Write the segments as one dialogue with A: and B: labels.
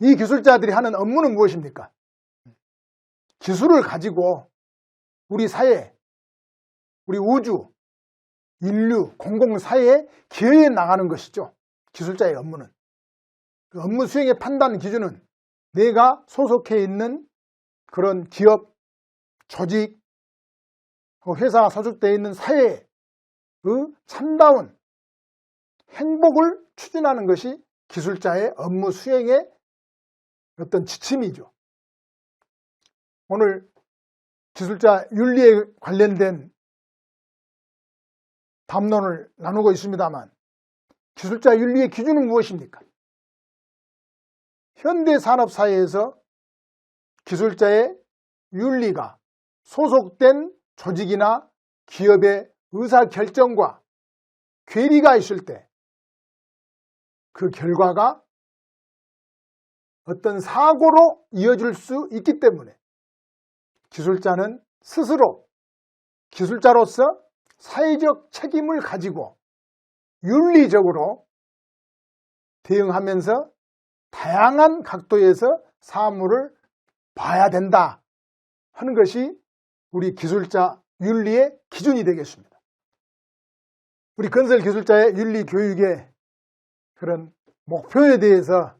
A: 이 기술자들이 하는 업무는 무엇입니까? 기술을 가지고 우리 사회, 우리 우주, 인류, 공공사회에 기여해 나가는 것이죠. 기술자의 업무는. 그 업무 수행의 판단 기준은 내가 소속해 있는 그런 기업, 조직, 그 회사가 소속되어 있는 사회의 참다운 행복을 추진하는 것이 기술자의 업무 수행의 어떤 지침이죠. 오늘 기술자 윤리에 관련된 담론을 나누고 있습니다만 기술자 윤리의 기준은 무엇입니까? 현대 산업 사회에서 기술자의 윤리가 소속된 조직이나 기업의 의사 결정과 괴리가 있을 때 그 결과가 어떤 사고로 이어질 수 있기 때문에 기술자는 스스로 기술자로서 사회적 책임을 가지고 윤리적으로 대응하면서 다양한 각도에서 사물을 봐야 된다 하는 것이 우리 기술자 윤리의 기준이 되겠습니다. 우리 건설 기술자의 윤리 교육의 그런 목표에 대해서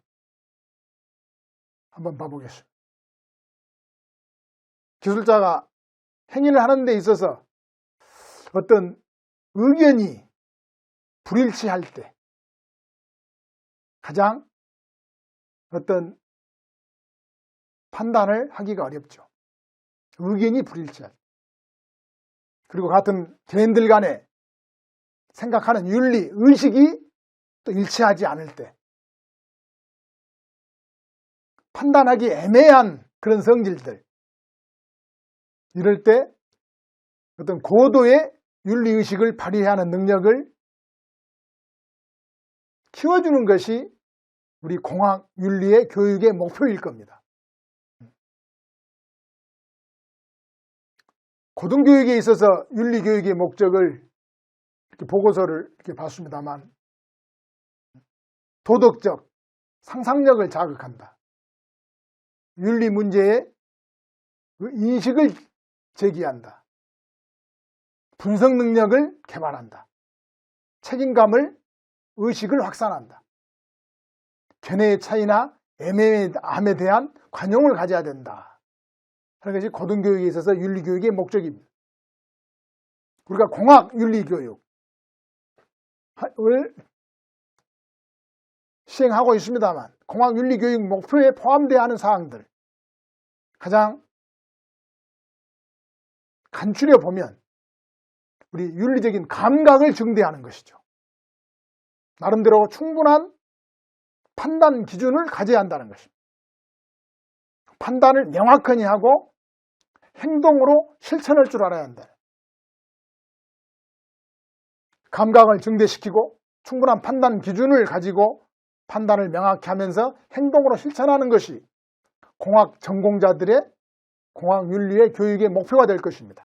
A: 한번 봐보겠습니다. 기술자가 행위를 하는 데 있어서 어떤 의견이 불일치할 때 가장 어떤 판단을 하기가 어렵죠. 의견이 불일치할 때. 그리고 같은 개인들 간에 생각하는 윤리, 의식이 또 일치하지 않을 때 판단하기 애매한 그런 성질들 이럴 때 어떤 고도의 윤리의식을 발휘해야 하는 능력을 키워주는 것이 우리 공학 윤리의 교육의 목표일 겁니다. 고등교육에 있어서 윤리교육의 목적을 이렇게 보고서를 이렇게 봤습니다만 도덕적 상상력을 자극한다. 윤리 문제의 그 인식을 제기한다. 분석 능력을 개발한다. 책임감을 의식을 확산한다. 견해의 차이나 애매함에 대한 관용을 가져야 된다. 하는 것이 고등교육에 있어서 윤리교육의 목적입니다. 우리가 공학 윤리교육을 시행하고 있습니다만 공학 윤리교육 목표에 포함되어 하는 사항들 가장 간추려 보면 우리 윤리적인 감각을 증대하는 것이죠. 나름대로 충분한 판단 기준을 가져야 한다는 것입니다. 판단을 명확하게 하고 행동으로 실천할 줄 알아야 한다. 감각을 증대시키고 충분한 판단 기준을 가지고 판단을 명확히 하면서 행동으로 실천하는 것이 공학 전공자들의 공학 윤리의 교육의 목표가 될 것입니다.